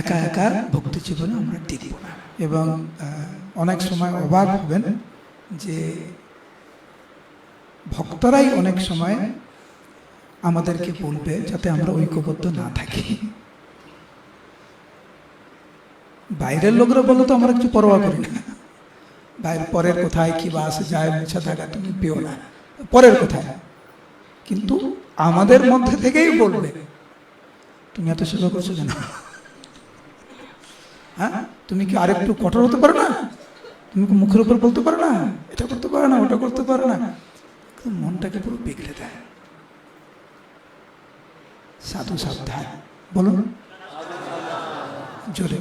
একা একা ভক্তি জীবনে আমরা টিকব। না এবং অনেক সময় অবাক হবেন যে ভক্তরাই অনেক সময় আমাদেরকে বলবে যাতে আমরা ঐক্যবদ্ধ না থাকি। বাইরের লোকরা বলো তো আমরা কিছু পরোয়া করি না। বাইরে পরের কোথায় কি বা আসে যায়, মুছা থাকা তুমি পেও না। পরের কোথায়? কিন্তু আমাদের মধ্যে থেকেই বলবে, তুমি এত সেবা করছ কেন? হ্যাঁ? তুমি কি আরেকটু কঠোর হতে পারো না? তুমি কি মুখের উপর বলতে পারো না? এটা করতে পারো না, ওটা করতে পারো না। মনটাকে পুরো বিগড়ে দেয়। সাধু সাবধান। বলুন। জোরে।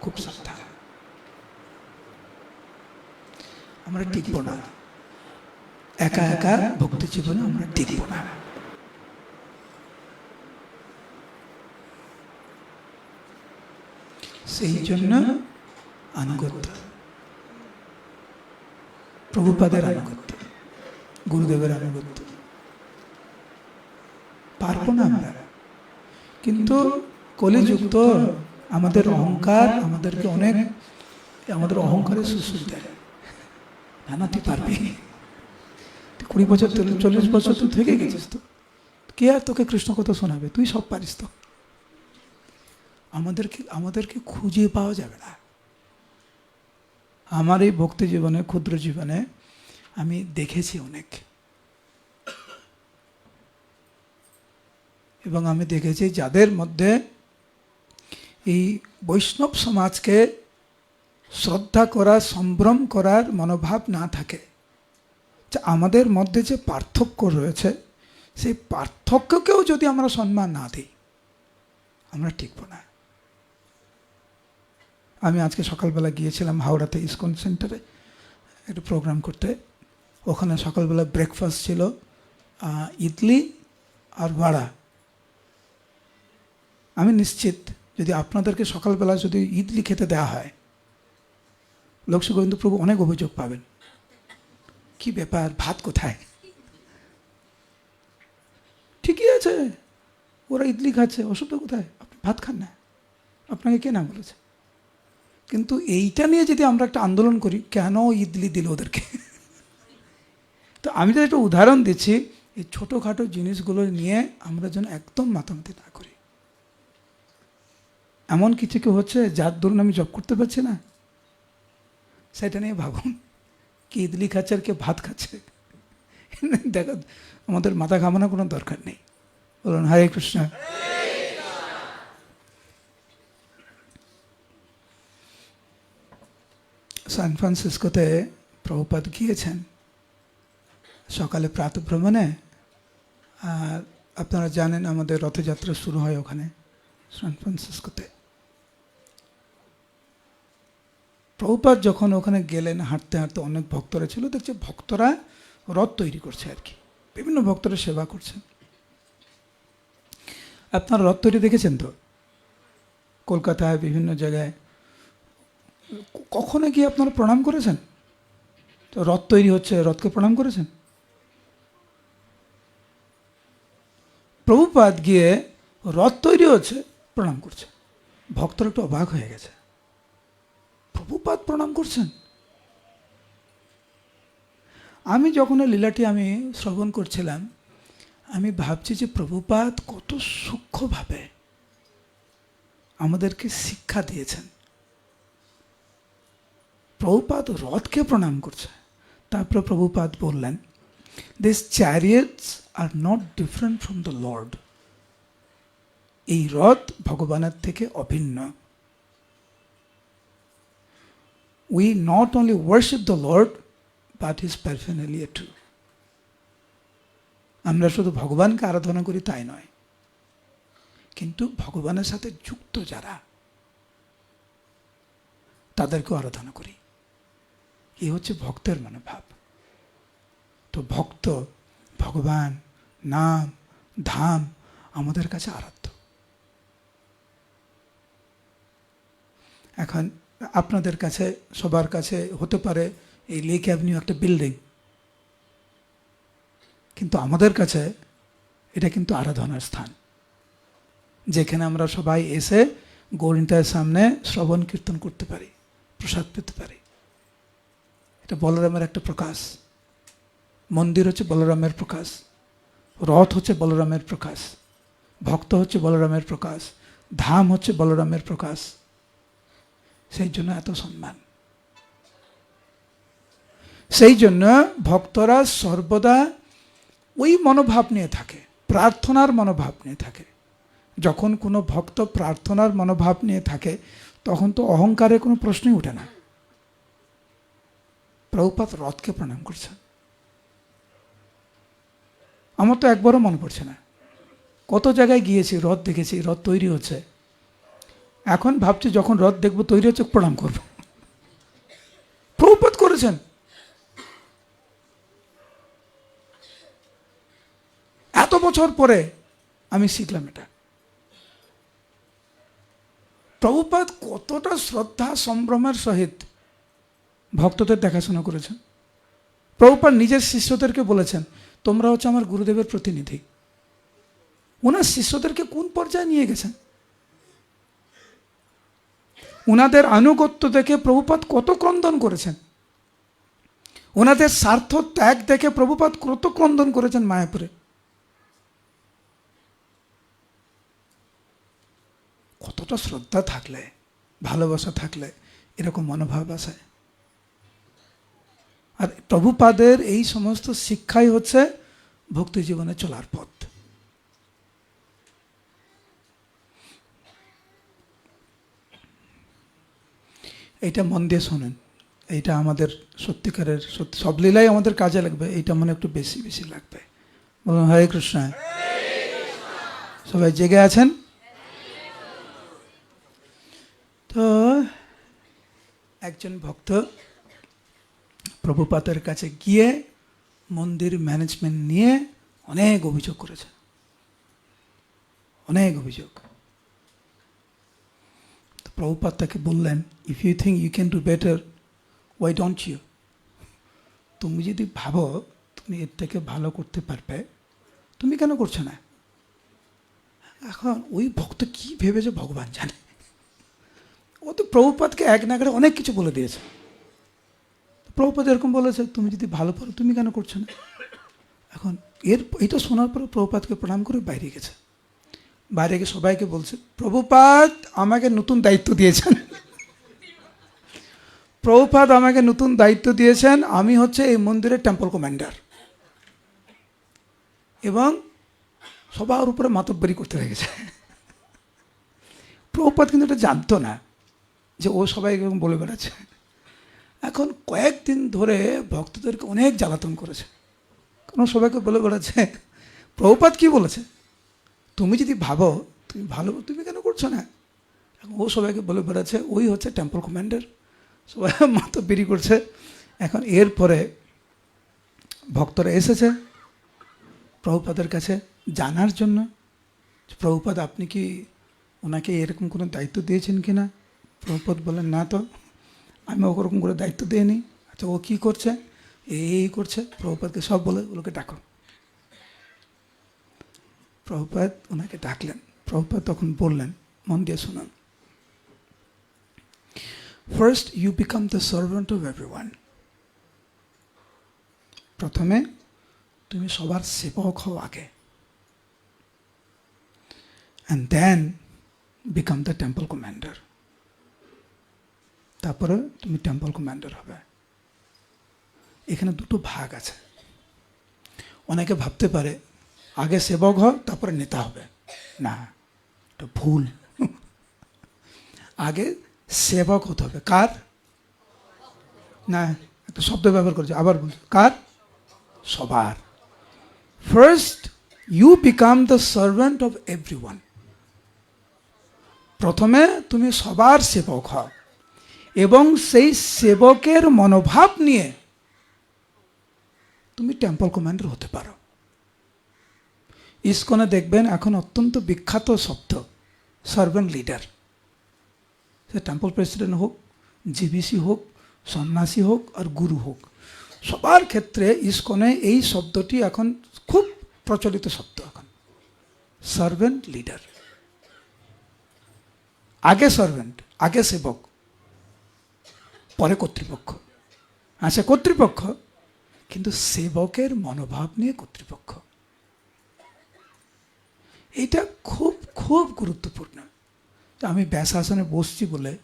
খুব সাবধান। আমরা টিকবো না। একা একা ভক্তি জীবনে আমরা টিকবো না। সেই জন্য আনুগত্য। প্রভুপাদের আনুগত্য, গুরুদেবের আনুগত্য। পারব না আমরা। কিন্তু কলিযুক্ত আমাদের অহংকার আমাদেরকে অনেক, আমাদের অহংকারে সুসুর দেয়। না না তুই পারবি। কুড়ি বছর, চল্লিশ বছর তুই থেকে গেছিস তো। কে আর তোকে কৃষ্ণ কথা শোনাবে? তুই সব পারিস তো। আমাদেরকে আমাদেরকে খুঁজে পাওয়া যাবে না। আমার এই ভক্তি জীবনে, ক্ষুদ্র জীবনে আমি দেখেছি অনেক। এবং আমি দেখেছি যাদের মধ্যে এই বৈষ্ণব সমাজকে শ্রদ্ধা করা, সম্ভ্রম করার মনোভাব না থাকে, যে আমাদের মধ্যে যে পার্থক্য রয়েছে, সেই পার্থক্যকেও যদি আমরা সম্মান না দিই, আমরা টিকব না। আমি আজকে সকালবেলা গিয়েছিলাম হাওড়াতে ইসকন সেন্টারে একটা প্রোগ্রাম করতে। ওখানে সকালবেলা ব্রেকফাস্ট ছিল ইডলি আর বড়া আমি নিশ্চিত যদি আপনাদেরকে সকালবেলা যদি ইডলি খেতে দেওয়া হয় লোকসী গোবিন্দ প্রভু অনেক অভিযোগ পাবেন। কি ব্যাপার? ভাত কোথায়? ঠিকই আছে, ওরা ইডলি খাচ্ছে অসুবিধা কোথায়? আপনি ভাত খান না। আপনাকে কে না বলেছে? কিন্তু এইটা নিয়ে যদি আমরা একটা আন্দোলন করি, কেন ইদলি দিল ওদেরকে? তো আমি তো একটা উদাহরণ দিচ্ছি, এই ছোটোখাটো জিনিসগুলো নিয়ে আমরা যেন একদম মাতামাতি না করি। এমন কিছু কি হচ্ছে, যার দরুন আমি জব করতে পারছি না? সেটা নিয়ে ভাবুন, কি ইদলি খাচ্ছে আর কে ভাত খাচ্ছে? দেখা, আমাদের মাথা ঘামানোর কোনো দরকার নেই। বলুন, হরে কৃষ্ণ। সান ফ্রান্সিসকোতে প্রভুপাত গিয়েছেন। সকালে প্রাতভ্রমণে, আর আপনারা জানেন আমাদের রথযাত্রা শুরু হয় ওখানে, সান ফ্রান্সিসকোতে। প্রভুপাত যখন ওখানে গেলেন, হাঁটতে হাঁটতে অনেক ভক্তরা ছিল, দেখছে ভক্তরা রথ তৈরি করছে আর কি। বিভিন্ন ভক্তরা সেবা করছেন। আপনারা রথ তৈরি দেখেছেন তো? কলকাতায় বিভিন্ন জায়গায় কখনো গিয়ে আপনারা প্রণাম করেছেন? তো রথ তৈরি হচ্ছে, রথকে প্রণাম করেছেন? প্রভুপাত গিয়ে রথ তৈরি হচ্ছে, প্রণাম করছে। ভক্তরা একটু অবাক হয়ে গেছে। প্রভুপাত প্রণাম করছেন? আমি যখন লীলাটি আমি শ্রবণ করছিলাম, আমি ভাবছি যে প্রভুপাত কত সূক্ষ্মভাবে আমাদেরকে শিক্ষা দিয়েছেন। প্রভুপাত রথকে প্রণাম করছে। তারপরে প্রভুপাত বললেন this chariots are not different from the lord এই রথ ভগবানের থেকে অভিন্ন। We not only worship the lord but his paraphernalia too আমরা শুধু ভগবানকে আরাধনা করি তাই নয়, কিন্তু ভগবানের সাথে যুক্ত যারা, তাদেরকেও আরাধনা করি। এই হচ্ছে ভক্তের মনোভাব। তো ভক্ত, ভগবান, নাম, ধাম আমাদের কাছে আরাধ্য। এখন আপনাদের কাছে, সবার কাছে হতে পারে এই লেক অ্যাভিনিউ একটা বিল্ডিং কিন্তু আমাদের কাছে এটা কিন্তু আরাধনার স্থান। যেখানে আমরা সবাই এসে গৌরিন্তার সামনে শ্রবণ কীর্তন করতে পারি, প্রসাদ পেতে পারি। এটা বলরামের একটা প্রকাশ। মন্দির হচ্ছে বলরামের প্রকাশ। রথ হচ্ছে বলরামের প্রকাশ। ভক্ত হচ্ছে বলরামের প্রকাশ। ধাম হচ্ছে বলরামের প্রকাশ। সেই জন্য এত সম্মান। সেই জন্য ভক্তরা সর্বদা ওই মনোভাব নিয়ে থাকে, প্রার্থনার মনোভাব নিয়ে থাকে। যখন কোনো ভক্ত প্রার্থনার মনোভাব নিয়ে থাকে, তখন তো অহংকারের কোনো প্রশ্নই ওঠে না। প্রভুপাত রথকে প্রণাম করছেন আমার তো একবারও মনে পড়ছে না। কত জায়গায় গিয়েছি, রথ দেখেছি, রথ তৈরি হচ্ছে। এখন ভাবছি যখন রথ দেখব তৈরি হচ্ছে, প্রণাম করব। প্রভুপাত করেছেন। এত বছর পরে আমি শিখলাম এটা। প্রভুপাত কতটা শ্রদ্ধা, সম্ভ্রমের সহিত ভক্তদের দেখাশোনা করেছেন। প্রভুপাত নিজের শিষ্যদেরকে বলেছেন, তোমরা হচ্ছে আমার গুরুদেবের প্রতিনিধি। ওনার শিষ্যদেরকে কোন পর্যায়ে নিয়ে গেছেন? ওনাদের আনুগত্য দেখে প্রভুপাত কত ক্রন্দন করেছেন। ওনাদের স্বার্থ ত্যাগ দেখে প্রভুপাত কত ক্রন্দন করেছেন মায়াপুরে। কতটা শ্রদ্ধা থাকলে, ভালোবাসা থাকলে এরকম মনোভাব আসে আর প্রভুপাদের এই সমস্ত শিক্ষাই হচ্ছে ভক্তি জীবনে চলার পথ। এইটা মন দিয়ে শোনেন। এইটা আমাদের সত্যিকারের সত্যি, সব লীলাই আমাদের কাজে লাগবে, এইটা মনে একটু বেশি বেশি লাগবে। বলুন হরে কৃষ্ণ। সবাই জেগে আছেন? তো একজন ভক্ত প্রভুপাতের কাছে গিয়ে মন্দির ম্যানেজমেন্ট নিয়ে অনেক অভিযোগ করেছে। অনেক অভিযোগ। প্রভুপাত তাকে বললেন if you think you can do better why don't you তুমি যদি ভাবো তুমি এর থেকে ভালো করতে পারবে, তুমি কেন করছ না? এখন ওই ভক্ত কি ভেবেছে ভগবান জানে। ও তো প্রভুপাতকে এক নাগারে অনেক কিছু বলে দিয়েছে। প্রভুপাত এরকম বলেছে, তুমি যদি ভালো পারো তুমি কেন করছ না? এখন এর, এটা শোনার পর প্রভুপাতকে প্রণাম করে বাইরে গেছে। বাইরে গিয়ে সবাইকে বলছে প্রভুপাত আমাকে নতুন দায়িত্ব দিয়েছেন। প্রভুপাত আমাকে নতুন দায়িত্ব দিয়েছেন, আমি হচ্ছে এই মন্দিরের টেম্পল কমান্ডার এবং সবার উপরে মাতব্বরি করতে লেগেছে প্রভুপাত কিন্তু এটা জানতো না যে ও সবাই এরকম বলে বেড়াচ্ছে। এখন কয়েকদিন ধরে ভক্তদেরকে অনেক জ্বালাতন করেছে। কারণ সবাইকে বলে বেড়াচ্ছে প্রভুপাত কি বলেছে? তুমি যদি ভাবো, তুমি ভালো, তুমি কেন করছ না? এখন ও সবাইকে বলে বেড়াচ্ছে, ওই হচ্ছে টেম্পল কমান্ডার সবাই মাথা বেরি করছে। এখন এরপরে ভক্তরা এসেছে প্রভুপাদের কাছে জানার জন্য প্রভুপাদ, আপনি কি ওনাকে এরকম কোনো দায়িত্ব দিয়েছেন কি না প্রভুপদ বলেন না তো। আমি ওরকম করে দায়িত্ব দিইনি। আচ্ছা ও কী করছে? এই করছে। প্রভুপাদকে সব বলে ওগুলোকে ডাকো। প্রভুপাদ ওনাকে ডাকলেন। প্রভুপাদ তখন বললেন, মন দিয়ে শুনুন। First you become the servant of every one প্রথমে, তুমি সবার সেবক হও আগে। And then become the temple commander তারপরে তুমি টেম্পল কমান্ডার হবে। এখানে দুটো ভাগ আছে। অনেকে ভাবতে পারে, আগে সেবক হয়, তারপরে নেতা হবে। না, এটা ভুল। আগে সেবক হতে হবে। কার? না, একটা শব্দ ব্যবহার করেছে, আবার বলছি। কার? সবার। First you become the servant of every প্রথমে তুমি সবার সেবক হও। এবং সেই সেবকের মনোভাব নিয়ে তুমি টেম্পল কমান্ডার হতে পারো। ইস্কনে দেখবেন এখন অত্যন্ত বিখ্যাত শব্দ সার্ভেন্ট লিডার সে টেম্পল প্রেসিডেন্ট হোক জিবিসি হোক, সন্ন্যাসী হোক আর গুরু হোক। সবার ক্ষেত্রে ইস্কনে এই শব্দটি এখন খুব প্রচলিত শব্দ এখন। সার্ভেন্ট লিডার আগে সার্ভেন্ট আগে সেবক। পরে কর্তৃপক্ষ। আচ্ছা কর্তৃপক্ষ? কিন্তু সেবকের মনোভাব নিয়ে কর্তৃপক্ষ। এটা খুব খুব গুরুত্বপূর্ণ। আমি ব্যাসাসনে বসছি বলে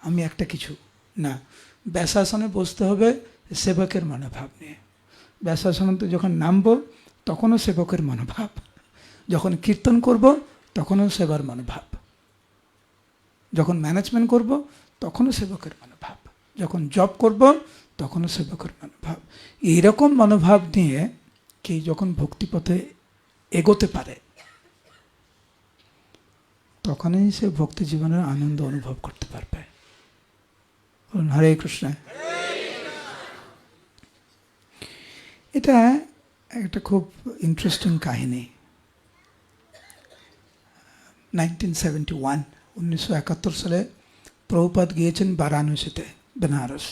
আমি একটা কিছু, না, ব্যাসাসনে বসতে হবে সেবকের মনোভাব নিয়ে। ব্যাসাসনে তো যখন নামবো, তখনও সেবকের মনোভাব। যখন কীর্তন করব, তখনও সেবার মনোভাব। যখন ম্যানেজমেন্ট করব, তখনও সেবকের মনোভাব। যখন জব করব, তখনও সেবকের মনোভাব। এইরকম মনোভাব নিয়ে কে যখন ভক্তিপথে এগোতে পারে, তখনই সে ভক্তি জীবনের আনন্দ অনুভব করতে পারবে। হরে কৃষ্ণ। এটা একটা খুব ইন্টারেস্টিং কাহিনী। নাইনটিন সেভেন্টি ওয়ান উনিশশো একাত্তর সালে প্রভুপাত গিয়েছেন বারাণসীতে। বেনারস।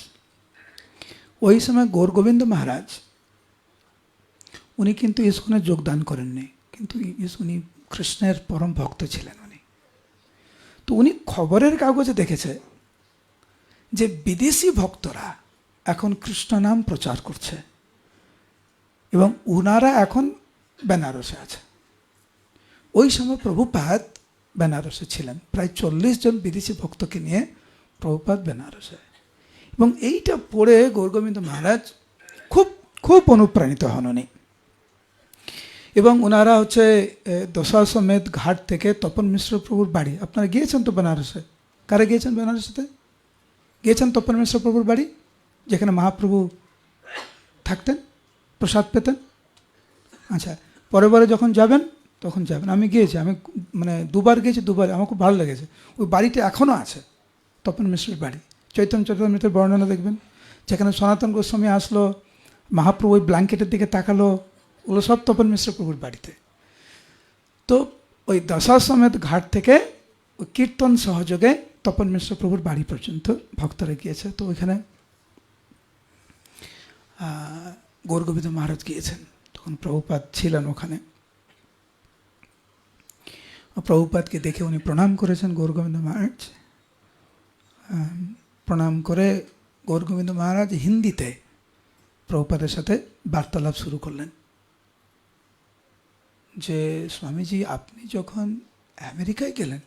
ওই সময় গৌর গোবিন্দ মহারাজ, উনি কিন্তু ইস্কনে যোগদান করেননি, কিন্তু উনি কৃষ্ণের পরম ভক্ত ছিলেন উনি। তো উনি খবরের কাগজে দেখেছে যে বিদেশি ভক্তরা এখন কৃষ্ণ নাম প্রচার করছে এবং উনারা এখন বেনারসে আছে। ওই সময় প্রভুপাত বেনারসে ছিলেন, প্রায় চল্লিশ জন বিদেশি ভক্তকে নিয়ে প্রভুপাত বেনারসে। এবং এইটা পড়ে গৌরগোবিন্দ মহারাজ খুব খুব অনুপ্রাণিত হন উনি। এবং ওনারা হচ্ছে দশাশ্বমেধ ঘাট থেকে তপন মিশ্র প্রভুর বাড়ি। আপনারা গিয়েছেন তো বেনারসে? কারা গিয়েছেন বেনারসেতে? গিয়েছেন তপন মিশ্র প্রভুর বাড়ি? যেখানে মহাপ্রভু থাকতেন, প্রসাদ পেতেন? আচ্ছা পরের বারে যখন যাবেন, তখন যাবেন। আমি গিয়েছি, আমি মানে দুবার গিয়েছি, দুবার। আমার খুব ভালো লেগেছে। ওই বাড়িটা এখনও আছে, তপন মিশ্রের বাড়ি। চৈতন্য চৈতন্যের বর্ণনা দেখবেন, যেখানে সনাতন গোস্বামী আসলো, মহাপ্রভু ওই ব্ল্যাঙ্কেটের দিকে তাকালো, ওগুলো সব তপন মিশ্র প্রভুর বাড়িতে। তো ওই দশাশ্বমেধ ঘাট থেকে ওই কীর্তন সহযোগে তপন মিশ্র প্রভুর বাড়ি পর্যন্ত ভক্তরা গিয়েছে। তো ওইখানে গৌরগোবিন্দ মহারাজ গিয়েছেন, তখন প্রভুপাত ছিলেন ওখানে। প্রভুপাতকে দেখে উনি প্রণাম করেছেন গৌরগোবিন্দ মহারাজ। প্রণাম করে গৌরগোবিন্দ মহারাজ হিন্দিতে প্রভুপাদের সাথে বার্তালাপ শুরু করলেন। যে, স্বামীজি, আপনি যখন আমেরিকায় গেলেন,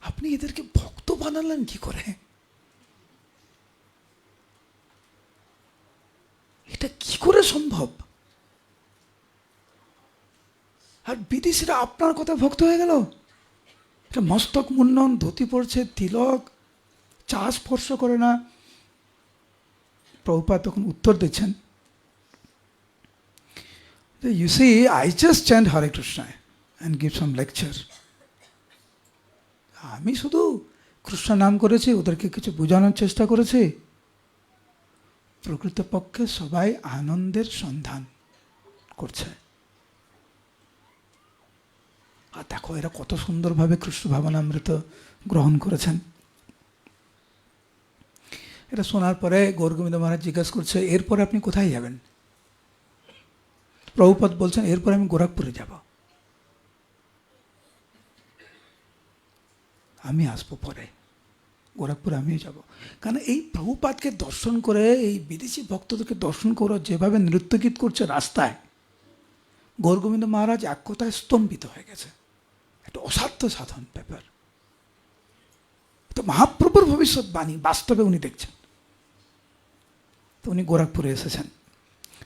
আপনি এদেরকে ভক্ত বানালেন কি করে? এটা কি করে সম্ভব? আর বিদেশিরা আপনার কথা ভক্ত হয়ে গেল? এটা মস্তক মুন্ডন ধুতি পড়ছে তিলক চা স্পর্শ করে না। প্রভুপা তখন উত্তর দিচ্ছেন you see I just chant Hare Krishna and give some lecture আমি শুধু কৃষ্ণ নাম করেছি, ওদেরকে কিছু বোঝানোর চেষ্টা করেছি। প্রকৃতপক্ষে সবাই আনন্দের সন্ধান করছে। আর দেখো, এরা কত সুন্দরভাবে কৃষ্ণ ভাবনামৃত গ্রহণ করেছেন। এটা শোনার পরে গৌরগোবিন্দ মহারাজ জিজ্ঞাসা করছে, এরপরে আপনি কোথায় যাবেন? প্রভুপদ বলছেন, এরপরে আমি গোরখপুরে যাব। আমি আসব পরে। গোরখপুরে আমিও যাব। কারণ এই প্রভুপাতকে দর্শন করে, এই বিদেশি ভক্তদেরকে দর্শন করে, যেভাবে নৃত্যগীত করছে রাস্তায়, গৌরগোবিন্দ মহারাজ এক কথায় স্তম্ভিত হয়ে গেছে। একটা অসাধ্য সাধন ব্যাপার। তো মহাপ্রভুর ভবিষ্যৎবাণী বাস্তবে উনি দেখছেন। তো উনি গোরখপুরে এসেছেন।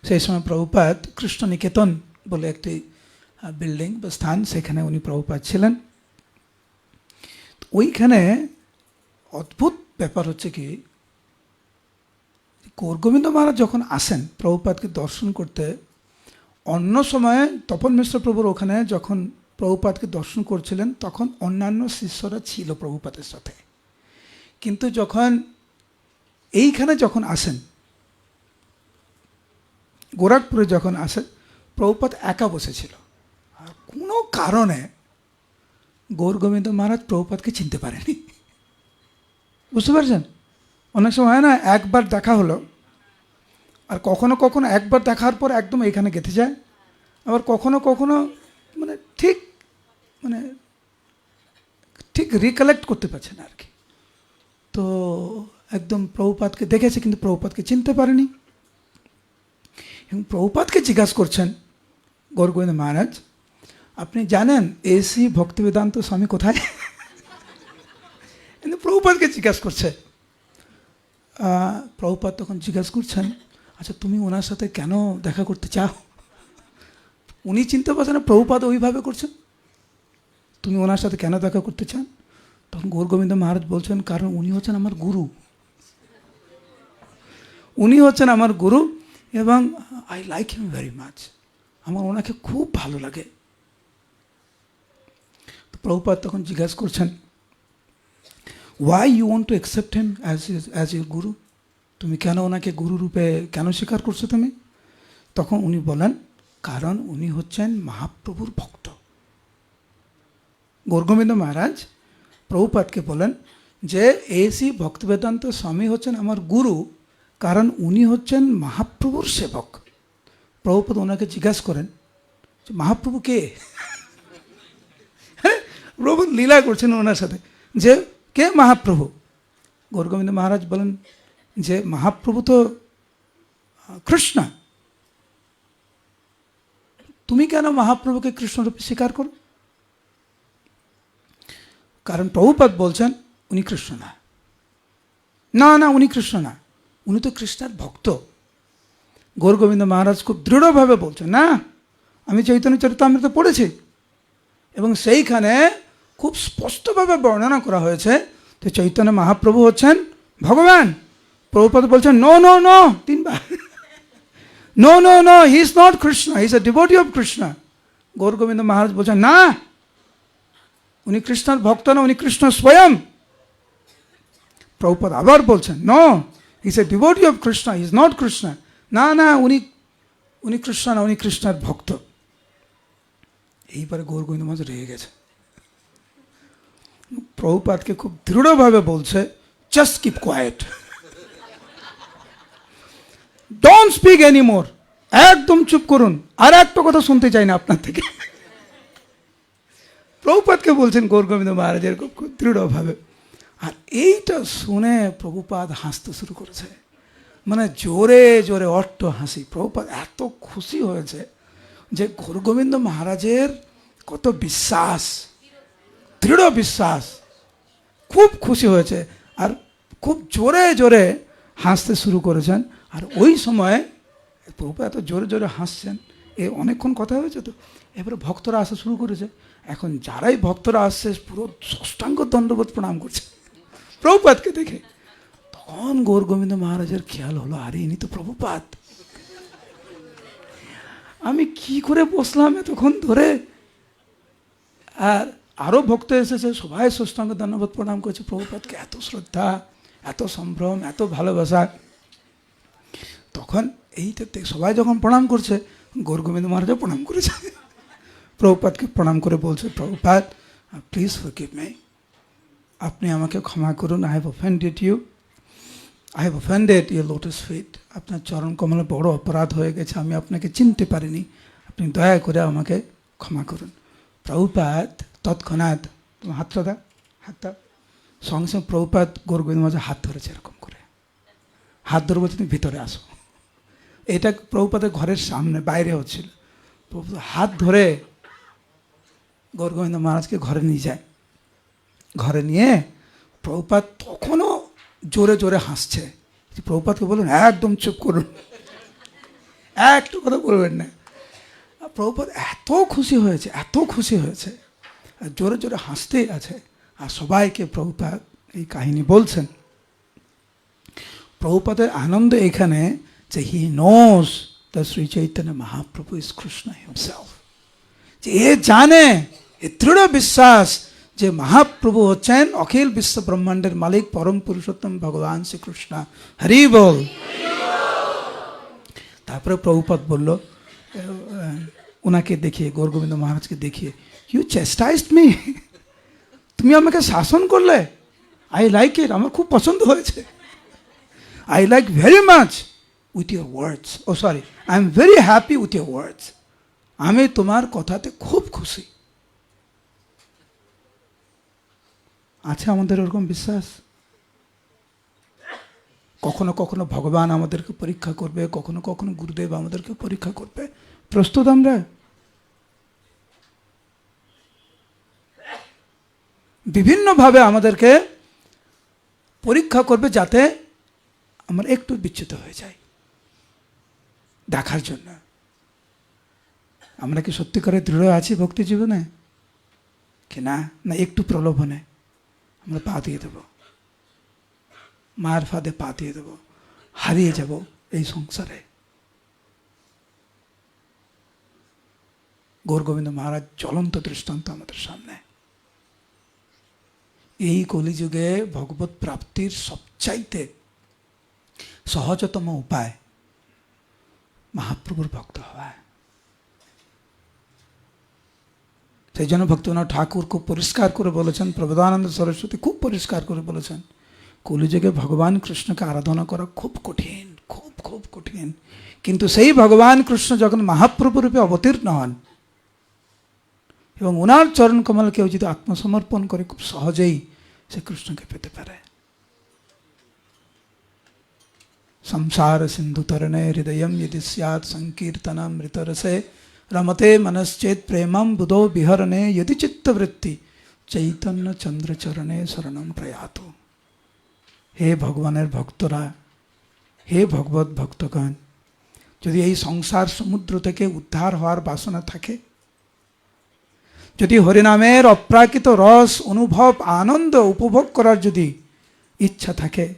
সেই সময় প্রভুপাত কৃষ্ণ নিকেতন বলে একটি বিল্ডিং বা স্থান, সেখানে উনি প্রভুপাত ছিলেন। ওইখানে অদ্ভুত ব্যাপার হচ্ছে কি, গৌরগোবিন্দ মহারাজ যখন আসেন প্রভুপাতকে দর্শন করতে, অন্য সময়ে তপন মিশ্র প্রভুর ওখানে যখন প্রভুপাতকে দর্শন করছিলেন, তখন অন্যান্য শিষ্যরা ছিল প্রভুপাতের সাথে। কিন্তু যখন এইখানে যখন আসেন গোরখপুরে যখন আসে, প্রভুপাত একা বসেছিল। আর কোনো কারণে গৌর গোবিন্দ মহারাজ প্রভুপাতকে চিনতে পারেনি। বুঝতে পারছেন? অনেক সময় হয় না, একবার দেখা হলো, আর কখনো কখনো একবার দেখার পর একদম এখানে গেঁথে যায়, আবার কখনো কখনো মানে ঠিক মানে ঠিক রিকালেক্ট করতে পারছে না আর কি। তো একদম প্রভুপাতকে দেখেছে, কিন্তু প্রভুপাতকে চিনতে পারেনি। এবং প্রভুপাতকে জিজ্ঞাসা করছেন, গৌরগোবিন্দ মহারাজ, আপনি জানেন এসি ভক্তিবেদান্ত স্বামী কোথায়? কিন্তু প্রভুপাতকে জিজ্ঞাসা করছে প্রভুপাত তখন জিজ্ঞাসা করছেন আচ্ছা তুমি ওনার সাথে কেন দেখা করতে চাও? উনি চিনতে পারছেন না প্রভুপাত ওইভাবে করছেন। তুমি ওনার সাথে কেন দেখা করতে চান? তখন গৌর গোবিন্দ মহারাজ বলছেন, কারণ উনি হচ্ছেন আমার গুরু। উনি হচ্ছেন আমার গুরু এবং I like him very much আমার ওনাকে খুব ভালো লাগে। প্রভুপাত তখন জিজ্ঞাসা করছেন why you want to accept him as as your guru তুমি কেন ওনাকে গুরু রূপে কেন স্বীকার করছ তুমি? তখন উনি বলেন, কারণ উনি হচ্ছেন মহাপ্রভুর ভক্ত। গৌরগোবিন্দ মহারাজ প্রভুপাতকে বলেন যে এসি ভক্তবেদান্ত স্বামী হচ্ছেন আমার গুরু কারণ উনি হচ্ছেন মহাপ্রভুর সেবক। প্রভুপদ ওনাকে জিজ্ঞাসা করেন, যে মহাপ্রভু কে? হ্যাঁ প্রভু লীলা করছেন ওনার সাথে, যে কে মহাপ্রভু? গৌরগোবিন্দ মহারাজ বলেন, যে মহাপ্রভু তো কৃষ্ণ। তুমি কেন মহাপ্রভুকে কৃষ্ণরূপে স্বীকার করো? কারণ প্রভুপাদ বলছেন, উনি কৃষ্ণ না। না না, উনি কৃষ্ণ না। উনি তো কৃষ্ণের ভক্ত। গৌর গোবিন্দ মহারাজ খুব দৃঢ়ভাবে বলছেন, না, আমি চৈতন্য চরিতামৃত পড়েছি এবং সেইখানে খুব স্পষ্টভাবে বর্ণনা করা হয়েছে যে চৈতন্য মহাপ্রভু হচ্ছেন ভগবান। প্রভুপাদ বলছেন নো নো নো তিনবার। No no no he is not Krishna he is a devotee of Krishna Gour Govinda Maharaj বলছেন, না, উনি কৃষ্ণের ভক্ত না, উনি কৃষ্ণ স্বয়ং। প্রভুপদ আবার বলছেন no is a devotee of Krishna is not Krishna না না উনি উনি কৃষ্ণ না উনি কৃষ্ণের ভক্ত এইবারে গৌর গোবিন্দ মহারাজ রেগে গেছে প্রভুপাদকে খুব দৃঢ়ভাবে বলছে just keep quiet don't speak anymore একদম চুপ করুন আর একটা কথা শুনতে চাই না আপনার থেকে প্রভুপাদকে বলছেন গৌর গোবিন্দ মহারাজের খুব দৃঢ়ভাবে আর এইটা শুনে প্রভুপাদ হাসতে শুরু করেছে। মানে জোরে জোরে অট্ট হাসি। প্রভুপাদ এত খুশি হয়েছে যে গৌর গোবিন্দ মহারাজের কত বিশ্বাস, দৃঢ় বিশ্বাস, খুব খুশি হয়েছে আর খুব জোরে জোরে হাসতে শুরু করেছেন। আর ওই সময়ে প্রভু এত জোরে জোরে হাসছেন, এ অনেকক্ষণ কথা হয়েছে তো। এবারে ভক্তরা আসা শুরু করেছে। এখন যারাই ভক্তরা আসছে, পুরো ষষ্ঠাঙ্গ দণ্ডবোধ প্রণাম করছে। প্রভুপাতকে দেখে। তখন গৌর গোবিন্দ মহারাজের খেয়াল হলো, আরে, ইনি তো প্রভুপাত। আমি কি করে বসলাম এতক্ষণ ধরে? আর আরও ভক্ত এসেছে, সবাই ষষ্ঠাঙ্গ ধন্যবাদ প্রণাম করেছে, প্রভুপাতকে এত শ্রদ্ধা, এত সম্ভ্রম, এত ভালোবাসা। তখন দেখ- সবাই যখন প্রণাম করছে গৌর গোবিন্দ মহারাজও প্রণাম করেছে। প্রভুপাতকে প্রণাম করে বলছে, প্রভুপাত প্লিজ ফরগিভ মি আপনি আমাকে ক্ষমা করুন I have offended you I have offended you lotus feet আপনার চরণ কমলে বড় অপরাধ হয়ে গেছে, আমি আপনাকে চিনতে পারিনি। আপনি দয়া করে আমাকে ক্ষমা করুন। প্রভুপাত তৎক্ষণাৎ হাতটা দা হাতটা সঙ্গে সঙ্গে প্রভুপাত গৌরগোবিন্দ মাঝে হাত ধরেছে এরকম করে। হাত ধরবো তুমি ভিতরে আসো। এটা প্রভুপাতের ঘরের সামনে, বাইরে হচ্ছিল। প্রভুপাত হাত ধরে গৌরগোবিন্দ মহারাজকে ঘরে নিয়ে যায়। ঘরে নিয়ে প্রভুপাত তখনও জোরে জোরে হাসছে। প্রভুপাতকে বলুন একদম চুপ করুন। একটু কথা বলবেন না। প্রভুপাত এত খুশি হয়েছে, এত খুশি হয়েছে। আর জোরে জোরে হাসতেই আছে। আর সবাইকে প্রভুপাত এই কাহিনী বলছেন। প্রভুপাদের আনন্দ এখানে যে he knows the Shri Chaitanya Mahaprabhu is Krishna himself. যে এ জানে, এ দৃঢ় বিশ্বাস যে মহাপ্রভু হচ্ছেন অখিল বিশ্ব ব্রহ্মাণ্ডের মালিক, পরম পুরুষোত্তম ভগবান শ্রীকৃষ্ণ। হরি বল। তারপরে প্রভুপদ বলল ওনাকে দেখিয়ে, গৌরগোবিন্দ মহারাজকে দেখিয়ে ইউ চেস্টাইজড মি তুমি আমাকে শাসন করলে? আই লাইক ইট আমার খুব পছন্দ হয়েছে। I like very much with your words oh sorry I am very happy with your words আমি তোমার কথাতে খুব খুশি। আছে আমাদের ওরকম বিশ্বাস? কখনো কখনো ভগবান আমাদেরকে পরীক্ষা করবে, কখনো কখনো গুরুদেব আমাদেরকে পরীক্ষা করবে। প্রস্তুত আমরা? বিভিন্নভাবে আমাদেরকে পরীক্ষা করবে যাতে আমরা একটু বিচ্যুত হয়ে যাই দেখার জন্য। আমরা কি সত্যি করে দৃঢ় আছি ভক্তি জীবনে? কি না? না, একটু প্রলোভনে। আমরা পা দিয়ে দেবো। মায়ের ফাঁদে পা দিয়ে দেবো। হারিয়ে যাব এই সংসারে। গৌর গোবিন্দ মহারাজ জ্বলন্ত দৃষ্টান্ত আমাদের সামনে। এই কলিযুগে ভগবত প্রাপ্তির সবচাইতে সহজতম উপায় মহাপ্রভুর ভক্ত হওয়া। সেই জন্য ভক্তনাথ ঠাকুর খুব পরিষ্কার করে বলেছেন প্রবোধানন্দ সরস্বতী খুব পরিষ্কার করে বলেছেন, কলিযুগে ভগবান কৃষ্ণকে আরাধনা করা খুব কঠিন, খুব খুব কঠিন। কিন্তু সেই ভগবান কৃষ্ণ যখন মহাপ্রভু রূপে অবতীর্ণ হন, এবং ওনার চরণ কমল কেউ যদি আত্মসমর্পণ করে, খুব সহজেই সে কৃষ্ণকে পেতে পারে। সংসার সিন্ধু তরণে হৃদয় যদি সংকীর্তন মৃতরসে রমতে মনশ্চেত প্রেমম বুধো বিহরণে यदि চিত্তবৃত্তি চৈতন্য চন্দ্রচরণে শরণম প্রয়াত হে ভগবানের ভক্তরা হে ভগবত ভক্তগণ যদি এই সংসার সমুদ্র থেকে উদ্ধার হওয়ার বাসনা থাকে, যদি হরিনামের অপ্রাকৃত রস, অনুভব, আনন্দ উপভোগ করার যদি ইচ্ছা থাকে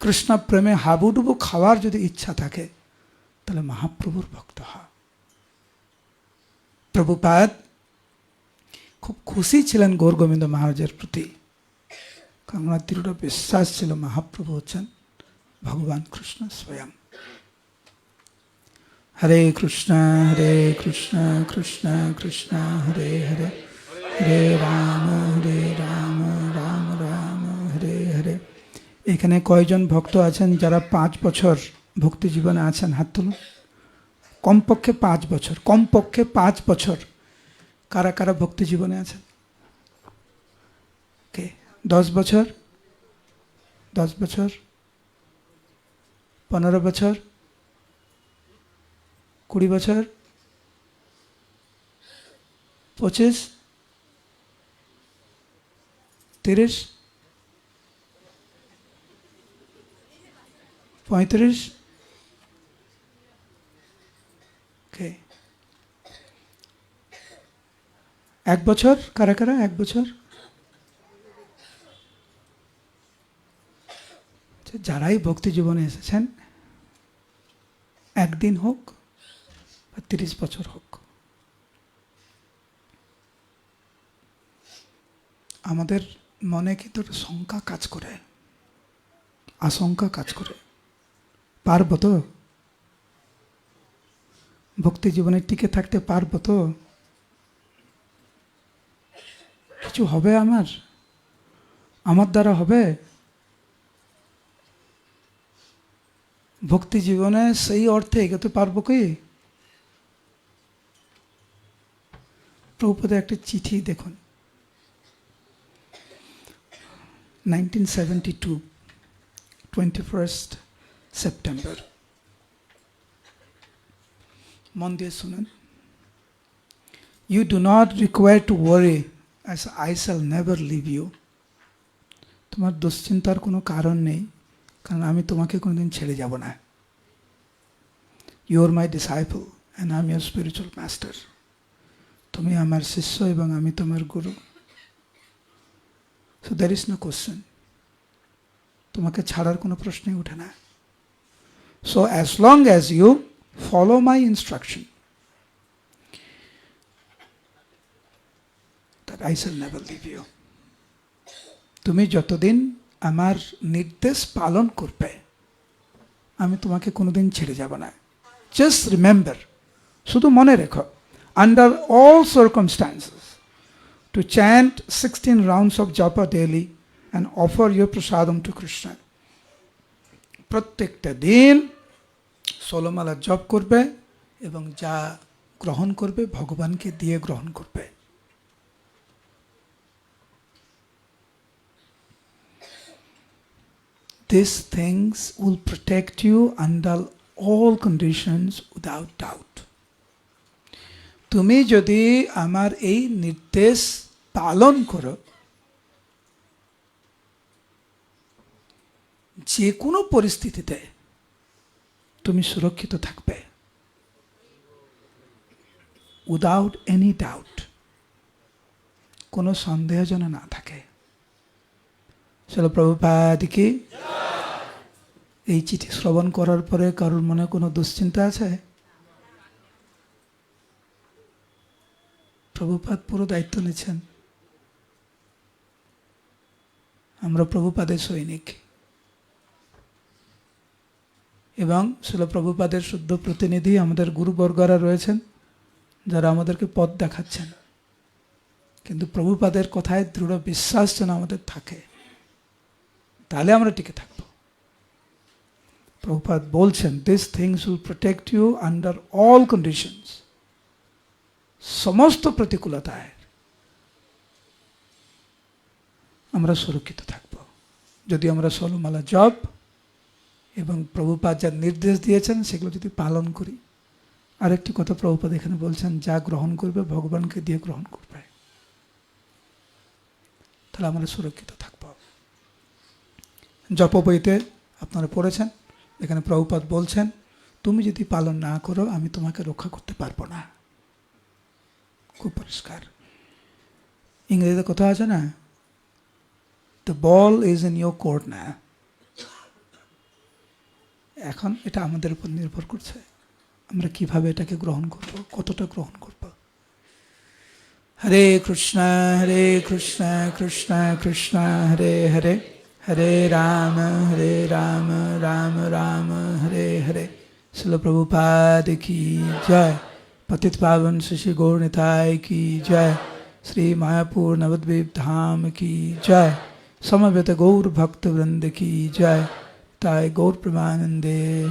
কৃষ্ণ প্রেমে হাবুডুবু খাওয়ার যদি ইচ্ছা থাকে, তাহলে মহাপ্রভুর ভক্ত হ প্রভুপাদ খুব খুশি ছিলেন গৌর গোবিন্দ মহারাজের প্রতি কারণ ওনার দৃঢ় বিশ্বাস ছিল মহাপ্রভু হচ্ছেন ভগবান কৃষ্ণ স্বয়ং হরে কৃষ্ণ হরে কৃষ্ণ কৃষ্ণ কৃষ্ণ হরে হরে হরে রাম হরে রাম রাম রাম হরে হরে এখানে কয়জন ভক্ত আছেন যারা পাঁচ বছর ভক্তি জীবনে আছেন? হাত তুলুন। কমপক্ষে পাঁচ বছর, কমপক্ষে পাঁচ বছর কারা কারা ভক্তি জীবনে আছেন? কে? দশ বছর? দশ বছর? পনেরো বছর? কুড়ি বছর? পঁচিশ? তিরিশ? পঁয়ত্রিশ কে এক বছর? কারা কারা? এক বছর? আচ্ছা, যারাই ভক্তি জীবনে এসেছেন একদিন হোক বা তিরিশ বছর হোক আমাদের মনে কিন্তু একটা শঙ্কা কাজ করে আশঙ্কা কাজ করে। পারব তো? ভক্তি জীবনে টিকে থাকতে পারব তো? কিছু হবে আমার? আমার দ্বারা হবে? ভক্তি জীবনে সেই অর্থে এগোতে পারব কি? প্রভুপদে একটা চিঠি দেখুন। Nineteen seventy two twenty first September মন দিয়ে শুনেন। You do not require to worry I shall never leave you তোমার দুশ্চিন্তার কোনো কারণ নেই, কারণ আমি তোমাকে কোনোদিন ছেড়ে যাব না। You are my disciple and I am your spiritual master তুমি আমার শিষ্য এবং আমি তোমার guru. So there is no question তোমাকে ছাড়ার কোনো প্রশ্নই ওঠে না। So as long as you follow my instruction that I shall never leave you. তুমি যতদিন আমার নির্দেশ পালন করবে, আমি তোমাকে কোনোদিন ছেড়ে যাব না। জাস্ট রিমেম্বার শুধু মনে রেখো under all circumstances to chant sixteen rounds of japa daily and offer your prasadam to Krishna প্রত্যেকটা দিন ষোলোমালা জপ করবে এবং যা গ্রহণ করবে, ভগবানকে দিয়ে গ্রহণ করবে। These things will protect you under all conditions without doubt. তুমি যদি আমার এই নির্দেশ পালন করো যে কোনো পরিস্থিতিতে তুমি সুরক্ষিত থাকবে উইদাউট এনি ডাউট কোনো সন্দেহ যেন না থাকে চলো প্রভুপাদ কি এই চিঠি শ্রবণ করার পরে কারোর মনে কোনো দুশ্চিন্তা আছে? প্রভুপাদ পুরো দায়িত্ব নিচ্ছেন। আমরা প্রভুপাদের সৈনিক। এবং শিল প্রভুপাদের শুদ্ধ প্রতিনিধি আমাদের গুরুবর্গরা রয়েছেন, যারা আমাদেরকে পথ দেখাচ্ছেন। কিন্তু প্রভুপাদের কথায় দৃঢ় বিশ্বাস যেন আমাদের থাকে। তাহলে আমরা টিকে থাকব। প্রভুপাদ বলছেন this things will protect you under all conditions সমস্ত প্রতিকূলতায় আমরা সুরক্ষিত থাকব। যদি আমরা ষোলমালা জব এবং প্রভুপাদ যা নির্দেশ দিয়েছেন, সেগুলো যদি পালন করি, আরেকটি কথা প্রভুপাদ এখানে বলছেন, যা গ্রহণ করবে, ভগবানকে দিয়ে গ্রহণ করবে। তাহলে আমরা সুরক্ষিত থাকব। জপ বইতে আপনারা পড়েছেন, এখানে প্রভুপাদ বলছেন, তুমি যদি পালন না করো, আমি তোমাকে রক্ষা করতে পারব না। খুব পরিষ্কার। ইংরেজিতে কথা আছে না the ball is in your court না। এখন এটা আমাদের উপর নির্ভর করছে, আমরা কীভাবে এটাকে গ্রহণ করব, কতটা গ্রহণ করব। হরে কৃষ্ণ হরে কৃষ্ণ কৃষ্ণ কৃষ্ণ, হরে হরে। हरे राम हरे राम राम राम, हरे हरे। शिल प्रभुपाद की जय। पतित पावन शिशि गौरताय की जय। श्री मायापुर नवद्वीप धाम की जय। समवेत गौर भक्तवृंद की जय। ताय गौर प्रमानंदे.